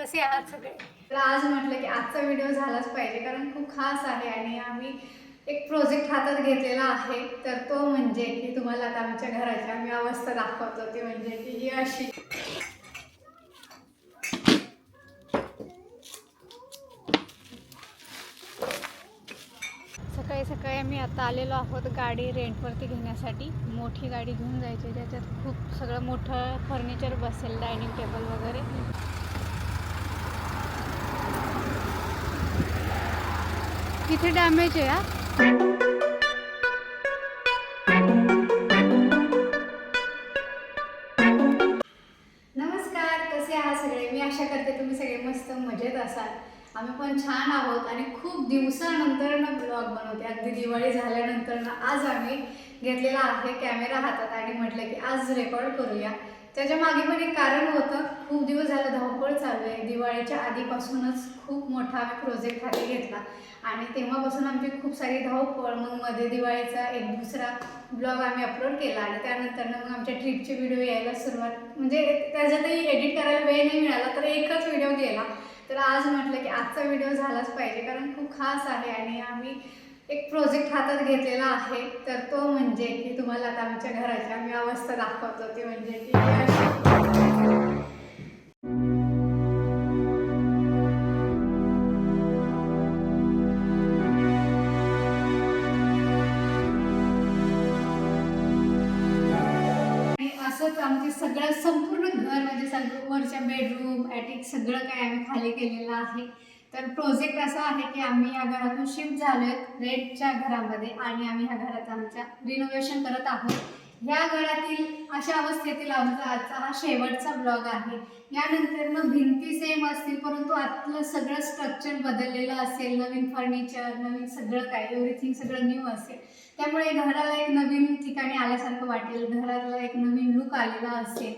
कसे आहात सगळे? तर आज म्हटलं की आजचा व्हिडिओ झालाच पाहिजे कारण खूप खास आहे आणि आम्ही एक प्रोजेक्ट हातात घेतलेला आहे. तर तो म्हणजे की तुम्हाला आता आमच्या घराची आम्ही अवस्था दाखवतो ती म्हणजे की ही अशी. सकाळी सकाळी आम्ही आता आलेलो आहोत गाडी रेंटवरती घेण्यासाठी. मोठी गाडी घेऊन जायची ज्याच्यात खूप सगळं मोठं फर्निचर बसेल डायनिंग टेबल वगैरे. किती डॅमेज आहे या नमस्कार कसे आहात सगळे? मी आशा करते तुम्ही सगळे मस्त मजेत असाल. आम्ही पण छान आहोत आणि खूप दिवसानंतर ना ब्लॉग बनवते. अगदी दिवाळी झाल्यानंतर ना आज आम्ही घेतलेला आहे कॅमेरा हातात आणि म्हटलं की आज रेकॉर्ड करूया. त्याच्यामागे पण एक कारण होतं. खूप दिवस झालं धावपळ चालू आहे. दिवाळीच्या आधीपासूनच खूप मोठा आम्ही प्रोजेक्ट हाती घेतला. आणि तेव्हापासून आमची खूप सारी धावपळ मग मध्ये दिवाळीचा एक दुसरा ब्लॉग आम्ही अपलोड केला आणि त्यानंतर मग आमच्या ट्रिपचे व्हिडिओ यायला सुरुवात. म्हणजे त्याच्यातही एडिट करायला वेळ नाही मिळाला तर एकच व्हिडिओ गेला. तर आज म्हटलं की आजचा व्हिडिओ झालाच पाहिजे कारण खूप खास आहे आणि आम्ही एक प्रोजेक्ट हातात घेतलेला आहे. तर तो म्हणजे की तुम्हाला आता आमच्या घराची आम्ही अवस्था दाखवतो. ती म्हणजे की असंच आमचे सगळं संपूर्ण घर म्हणजे सगळं वरच्या बेडरूम ॲटिक सगळं काय आम्ही खाली केलेलं आहे. तर प्रोजेक्ट असा आहे की आम्ही या घरातून शिफ्ट झालो रेडच्या घरामध्ये आणि आम्ही ह्या घरात आमच्या रिनोव्हेशन करत आहोत. या घरातील अशा अवस्थेतील आमचा आजचा हा शेवटचा ब्लॉग आहे. यानंतर मग भिंती सेम असतील परंतु आतलं सगळं स्ट्रक्चर बदललेलं असेल नवीन फर्निचर नवीन सगळं काय एव्हरीथिंग सगळं न्यू असेल. त्यामुळे घराला एक नवीन ठिकाणी आल्यासारखं वाटेल घराला एक नवीन लुक आलेला असेल.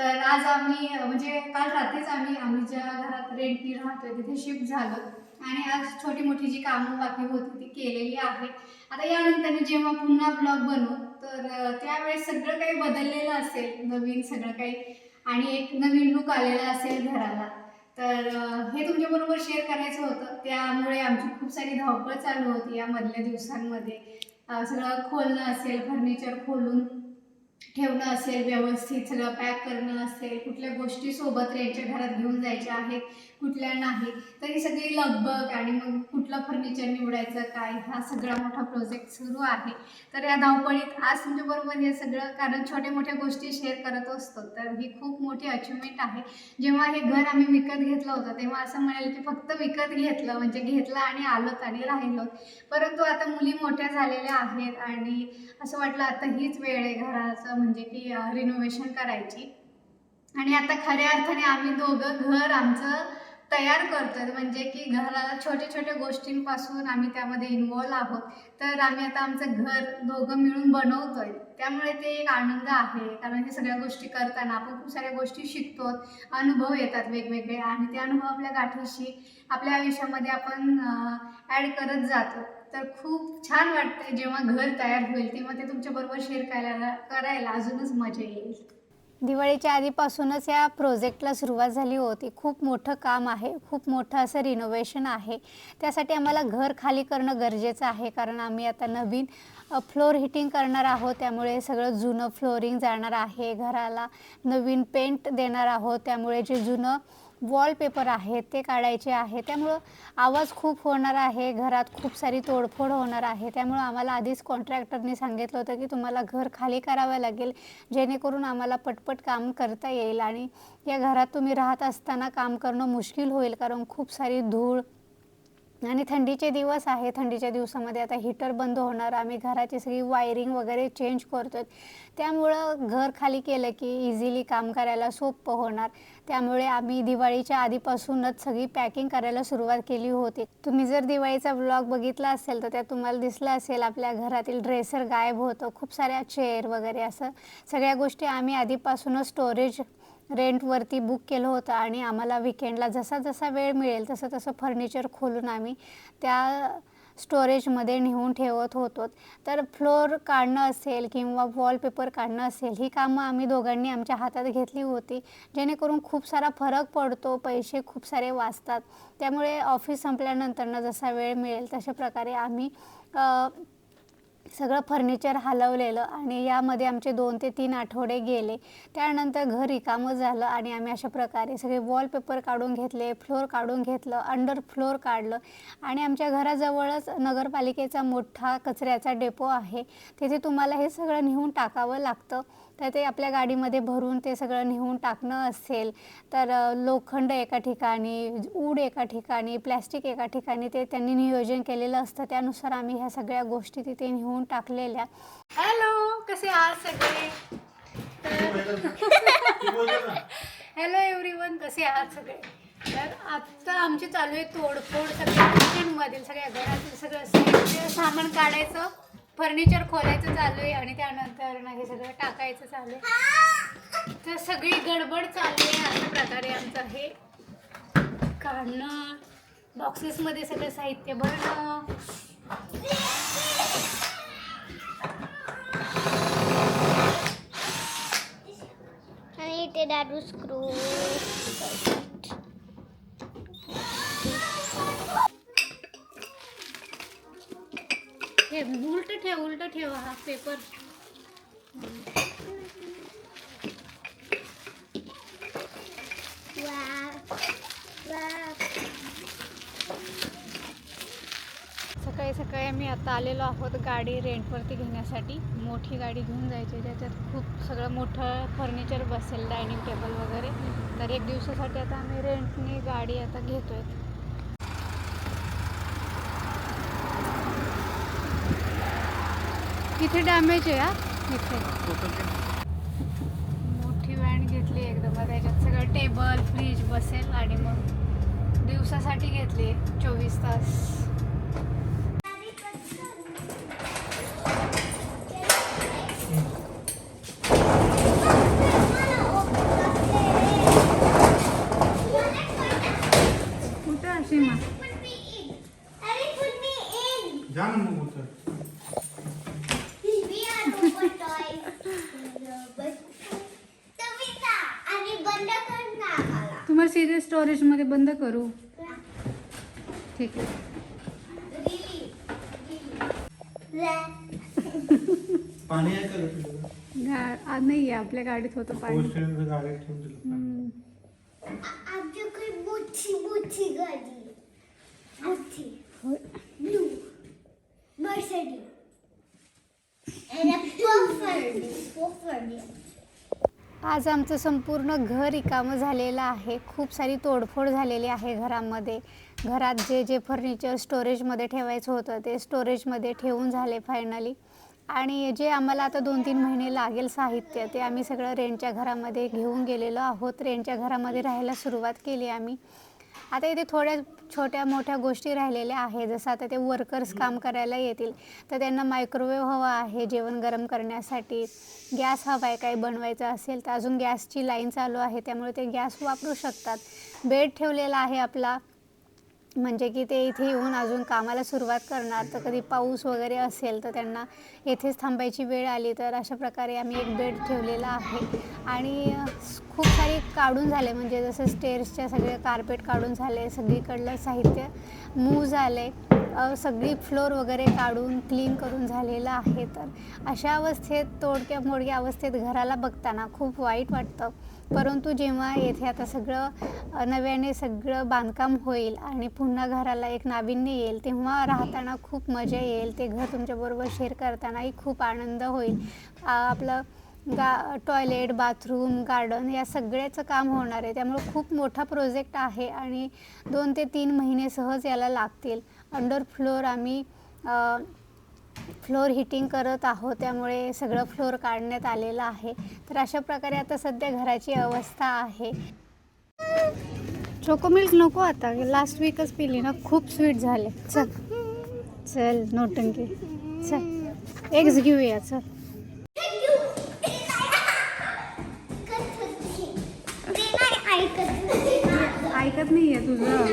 तर आज आम्ही म्हणजे काल रात्रीच आम्ही आम्ही ज्या घरात रेंटनी राहतोय तिथे शिफ्ट झालो. आणि आज छोटी मोठी जी कामं बाकी होती ती केलेली आहे. आता यानंतर जेव्हा पुन्हा ब्लॉग बनवू तर त्यावेळेस सगळं काही बदललेलं असेल नवीन सगळं काही. आणि एक नवीन लुक आलेला असेल घराला. तर हे तुमच्याबरोबर शेअर करायचं होतं. त्यामुळे आमची खूप सारी धावपळ चालू होती या मधल्या दिवसांमध्ये. सगळं खोलणं असेल फर्निचर खोलून ठेवणं असेल व्यवस्थित सगळं पॅक करणं असेल कुठल्या गोष्टी सोबत त्यांच्या घरात घेऊन जायच्या आहेत कुठल्या नाही तर ही सगळी लगबग आणि मग कुठलं फर्निचर निवडायचं काय? हा सगळा मोठा प्रोजेक्ट सुरू आहे. तर या धावपळीत आज तुमच्याबरोबर हे सगळं कारण छोट्या मोठ्या गोष्टी शेअर करत असतो तर ही खूप मोठी अचिव्हमेंट आहे. जेव्हा हे घर आम्ही विकत घेतलं होतं तेव्हा असं म्हणाल की फक्त विकत घेतलं म्हणजे घेतलं आणि आलोत आणि राहिलो. परंतु आता मुली मोठ्या झालेल्या आहेत आणि असं वाटलं आता हीच वेळ आहे घराचं म्हणजे की रिनोव्हेशन करायची. आणि आता खऱ्या अर्थाने आम्ही दोघं घर आमचं तयार करतोय. म्हणजे की घराला छोट्या छोट्या गोष्टींपासून आम्ही त्यामध्ये इन्वॉल्व आहोत. तर आम्ही आता आमचं घर दोघं मिळून बनवतोय. त्यामुळे ते एक आनंद आहे. कारण हे सगळ्या गोष्टी करताना आपण खूप साऱ्या गोष्टी शिकतो. अनुभव येतात वेगवेगळे आणि ते अनुभव आपल्या गाठीशी आपल्या आयुष्यामध्ये आपण ॲड करत जातो. तर खूप छान वाटतंय जेव्हा घर तयार होईल तेव्हा ते तुमच्याबरोबर शेअर करायला करायला अजूनच मजा येईल. दिवाळीच्या आधीपासूनच या प्रोजेक्टला सुरुवात झाली होती. खूप मोठं काम आहे खूप मोठं असं रिनोव्हेशन आहे. त्यासाठी आम्हाला घर खाली करणं गरजेचं आहे कारण आम्ही आता नवीन फ्लोर हिटिंग करणार आहोत. त्यामुळे सगळं जुनं फ्लोरिंग जाणार आहे. घराला नवीन पेंट देणार आहोत. त्यामुळे जे जुनं वॉलपेपर आहे ते काढायचे आहे. त्यामुळं आवाज खूप होणार आहे घरात खूप सारी तोडफोड होणार आहे. त्यामुळं आम्हाला आधीच कॉन्ट्रॅक्टरनी सांगितलं होतं की तुम्हाला घर खाली करावं लागेल जेणेकरून आम्हाला पटपट काम करता येईल. आणि या घरात तुम्ही राहत असताना काम करणं मुश्किल होईल कारण खूप सारी धूळ आणि थंडीचे दिवस आहे थंडीच्या दिवसामध्ये आता हीटर बंद होणार आम्ही घराची सगळी वायरिंग वगैरे चेंज करतो त्यामुळं घर खाली केलं की इझिली काम करायला सोपं होणार. त्यामुळे आम्ही दिवाळीच्या आधीपासूनच सगळी पॅकिंग करायला सुरुवात केली होती. तुम्ही जर दिवाळीचा ब्लॉग बघितला असेल तर त्यात तुम्हाला दिसलं असेल आपल्या घरातील ड्रेसर गायब होतं खूप साऱ्या चेअर वगैरे असं. सगळ्या गोष्टी आम्ही आधीपासूनच स्टोरेज रेंटवरती बुक केलं होतं आणि आम्हाला विकेंडला जसा जसा वेळ मिळेल तसं तसं फर्निचर खोलून आम्ही त्या स्टोरेजमध्ये नेऊन ठेवत होतो. तर फ्लोर काढणं असेल किंवा वॉलपेपर काढणं असेल ही कामं आम्ही दोघांनी आमच्या हातात घेतली होती. जेणेकरून खूप सारा फरक पडतो पैसे खूप सारे वाचतात. त्यामुळे ऑफिस संपल्यानंतरनं जसा वेळ मिळेल तशा प्रकारे आम्ही सगळं फर्निचर हलवलेलं आणि यामध्ये आमचे दोन ते तीन आठवडे गेले. त्यानंतर घर रिकामं झालं आणि आम्ही अशा प्रकारे सगळे वॉलपेपर काढून घेतले फ्लोअर काढून घेतलं अंडर फ्लोअर काढलं आणि आमच्या घराजवळच नगरपालिकेचा मोठा कचऱ्याचा डेपो आहे. तिथे तुम्हाला हे सगळं नेऊन टाकावं लागतं. तर ते आपल्या गाडीमध्ये भरून ते सगळं नेऊन टाकणं असेल तर लोखंड एका ठिकाणी ऊड एका ठिकाणी प्लॅस्टिक एका ठिकाणी ते त्यांनी नियोजन केलेलं असतं. त्यानुसार आम्ही ह्या सगळ्या गोष्टी तिथे नेऊन टाकलेल्या. हॅलो कसे आहात सगळे? हॅलो एव्हरीवन कसे आहात सगळे? तर आत्ता आमची चालू आहे तोडफोड सगळ्या किचनमधील सगळ्या घरातील सगळं सामान काढायचं. फर्निचर खोलायचं चालू आहे आणि त्यानंतर मागे हे सगळं टाकायचं चालू आहे. तर सगळी गडबड चालू आहे अशा प्रकारे आमचं हे काढणं. बॉक्सेसमध्ये सगळं साहित्य भरणं. आणि ते दारू स्क्रू हे उलट ठेव उलट ठेव हा पेपर. सकाळी सकाळी आम्ही आता आलेलो आहोत गाडी रेंटवरती घेण्यासाठी. मोठी गाडी घेऊन जायची ज्याच्यात खूप सगळं मोठं फर्निचर बसेल डायनिंग टेबल वगैरे. तर एक दिवसासाठी आता आम्ही रेंटनी गाडी आता घेतोय. किती डॅमेज आहे हा? इथे. मोठी व्हॅन घेतली एकदम. त्याच्यात सगळं टेबल फ्रीज बसेल आणि मग दिवसासाठी घेतली. चोवीस तास कुठं अशी मा जा ना मग उतर आणि बंद कर ना आम्हाला स्टोरेजमध्ये बंद करू. ठीक आहे. नाही आहे आपल्या गाडीत होतं पाणी. पोस्टरचं गाड्यात ठेवून दिलं. पाणी. आज आमचं संपूर्ण घर रिकामं झालेलं आहे. खूप सारी तोडफोड झालेली आहे घरामध्ये. घरात जे जे फर्निचर स्टोरेजमध्ये ठेवायचं होतं ते स्टोरेजमध्ये ठेवून झाले फायनली आणि जे आम्हाला आता दोन तीन महिने लागेल साहित्य ते आम्ही सगळं रेंटच्या घरामध्ये घेऊन गेलेलो आहोत. रेंटच्या घरामध्ये राहायला सुरुवात केली आम्ही. आता इथे थोड्या छोट्या मोठ्या गोष्टी राहिलेल्या आहे जसं आता ते वर्कर्स काम करायला येतील तर त्यांना मायक्रोवेव्ह हवा आहे जेवण गरम करण्यासाठी. गॅस हवा आहे काही बनवायचं असेल तर अजून गॅसची लाईन चालू आहे त्यामुळे ते गॅस वापरू शकतात. बेड ठेवलेला आहे आपला. म्हणजे की ते इथे येऊन अजून कामाला सुरुवात करणार. तर कधी पाऊस वगैरे असेल तर त्यांना येथेच थांबायची वेळ आली तर अशा प्रकारे आम्ही एक बेड ठेवलेला आहे. आणि खूप सारी काढून झाले. म्हणजे जसं स्टेअर्सच्या सगळे कार्पेट काढून झाले सगळीकडलं साहित्य मूव झाले सगळी फ्लोर वगैरे काढून क्लीन करून झालेलं आहे तर. अशा अवस्थेत तोडक्या मोडक्या अवस्थेत घराला बघताना खूप वाईट वाटतं. परंतु जेव्हा येथे आता सगळं नव्याने सगळं बांधकाम होईल आणि पुन्हा घराला एक नाविन्य येईल तेव्हा राहताना खूप मजा येईल. ते घर तुमच्याबरोबर शेअर करतानाही खूप आनंद होईल. आपलं गा टॉयलेट बाथरूम गार्डन या सगळ्याचं काम होणार आहे. त्यामुळे खूप मोठा प्रोजेक्ट आहे आणि दोन ते तीन महिने सहज याला लागतील. अंडर फ्लोअर आम्ही फ्लोअर हिटिंग करत आहोत. त्यामुळे सगळं फ्लोअर काढण्यात आलेलं आहे. तर अशा प्रकारे आता सध्या घराची अवस्था आहे. चोको मिल्क नको आता. लास्ट वीकच पिली ना खूप स्वीट झाले. चल. चल नोटंकी. चल. एक्स घेऊया चल. ऐकत नाही आहे तुझं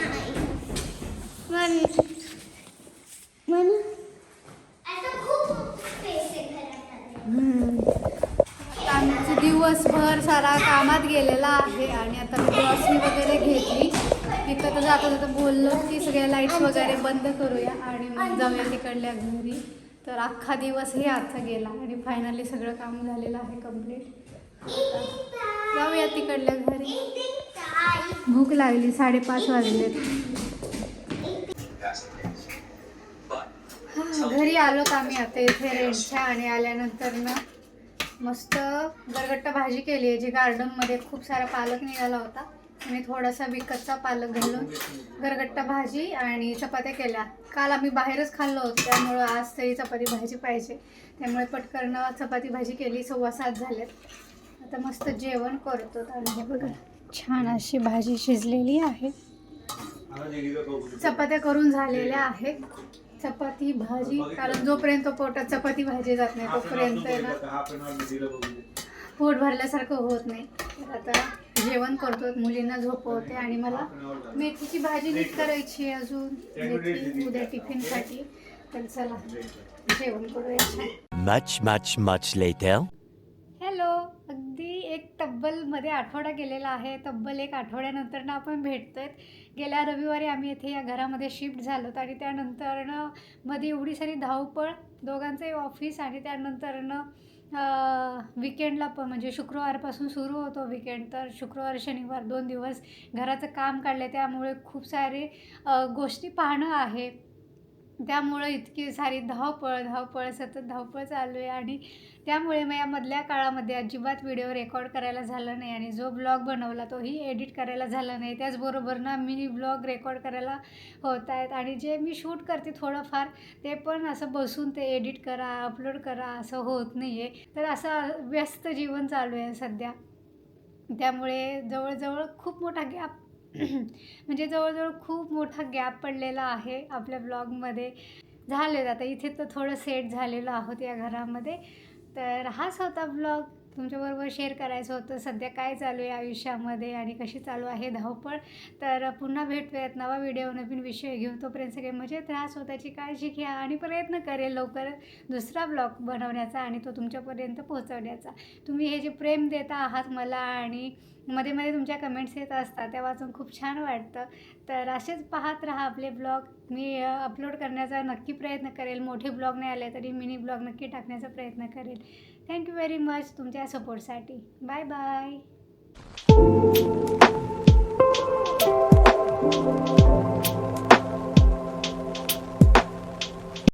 आमचं दिवसभर सारा कामात गेलेला आहे आणि आता मी ग्रॉसरी वगैरे घेतली. तिथं तर जाता जाता बोललो की सगळ्या लाईट्स वगैरे बंद करूया आणि मग जाऊया तिकडल्या घरी. तर अख्खा दिवस हे आता गेला आणि फायनली सगळं काम झालेलं आहे कंप्लीट जाऊया तिकडल्या घरी. भूक लागली साडेपाच वाजलेत. घरी आलोत आम्ही आता इथे रेंटच्या आणि आल्यानंतर ना मस्त गरगट्टा भाजी केली आहे जी गार्डनमध्ये खूप सारा पालक निघाला होता. मी थोडासा विकतचा पालक घालून गरगट्टा भाजी आणि चपात्या केल्या. काल आम्ही बाहेरच खाल्लो होतो त्यामुळं आज तरी चपाती भाजी पाहिजे. त्यामुळे पटकन चपाती भाजी केली सव्वा सात झाल्यात आता मस्त जेवण करतो आणि हे बघा. छान अशी भाजी शिजलेली आहे. चपात्या करून झालेल्या आहेत. चपाती भाजी कारण जोपर्यंत पोटात चपाती भाजी जात नाही तोपर्यंत पोट भरल्यासारखं होत नाही. तर आता जेवण करतो मुलींना झोपवते आणि मला मेथीची भाजी नीट करायची आहे अजून. मेथी उद्या टिफिनसाठी तर चला जेवण करूया. Much much much much. Hello. अगदी एक तब्बलमध्ये आठवडा गेलेला आहे. तब्बल एक आठवड्यानंतर ना आपण भेटतोय. गेल्या रविवारी आम्ही इथे या घरामध्ये शिफ्ट झालो आणि त्यानंतरनं मध्ये एवढी सारी धावपळ दोघांचंही ऑफिस आणि त्यानंतरनं विकेंडला पण म्हणजे शुक्रवारपासून सुरू होतो विकेंड तर शुक्रवार शनिवार दोन दिवस घराचं काम काढले त्यामुळे खूप सारे गोष्टी पाहणं आहे. त्यामुळं इतकी सारी धावपळ धावपळ सतत धावपळ चालू आहे आणि त्यामुळे मग या मधल्या काळामध्ये अजिबात व्हिडिओ रेकॉर्ड करायला झालं नाही आणि जो ब्लॉग बनवला तोही एडिट करायला झाला नाही. त्याचबरोबर ना मिनी ब्लॉग रेकॉर्ड करायला होत आहेत आणि जे मी शूट करते थोडंफार ते पण असं बसून ते एडिट करा अपलोड करा असं होत नाही आहे तर असं व्यस्त जीवन चालू आहे सध्या. त्यामुळे जवळजवळ खूप मोठा गॅप म्हणजे जवळजवळ खूप मोठा गॅप पडलेला आहे आपल्या ब्लॉगमध्ये. झालेलं आता इथे तर थोडं सेट झालेलं आहोत या घरामध्ये. तर हाच होता ब्लॉग. तुमच्याबरोबर शेअर करायचं होतं. सध्या काय चालू आहे आयुष्यामध्ये आणि कशी चालू आहे धावपळ? तर पुन्हा भेटूयात नवा व्हिडिओ नवीन विषय घेऊन. तोपर्यंत सगळे मजेत राहा स्वतःची काळजी घ्या आणि प्रयत्न करेल लवकर दुसरा ब्लॉग बनवण्याचा आणि तो तुमच्यापर्यंत पोहोचवण्याचा. तुम्ही हे जे प्रेम देता आहात मला आणि मध्ये मध्ये तुमच्या कमेंट्स येत असतात त्या वाचून खूप छान वाटतं. तर असेच पाहत राहा आपले ब्लॉग मी अपलोड करण्याचा नक्की प्रयत्न करेल. मोठे ब्लॉग नाही आले तरी मिनी ब्लॉग नक्की टाकण्याचा प्रयत्न करेल. थँक्यू व्हेरी मच तुमच्या सपोर्टसाठी बाय बाय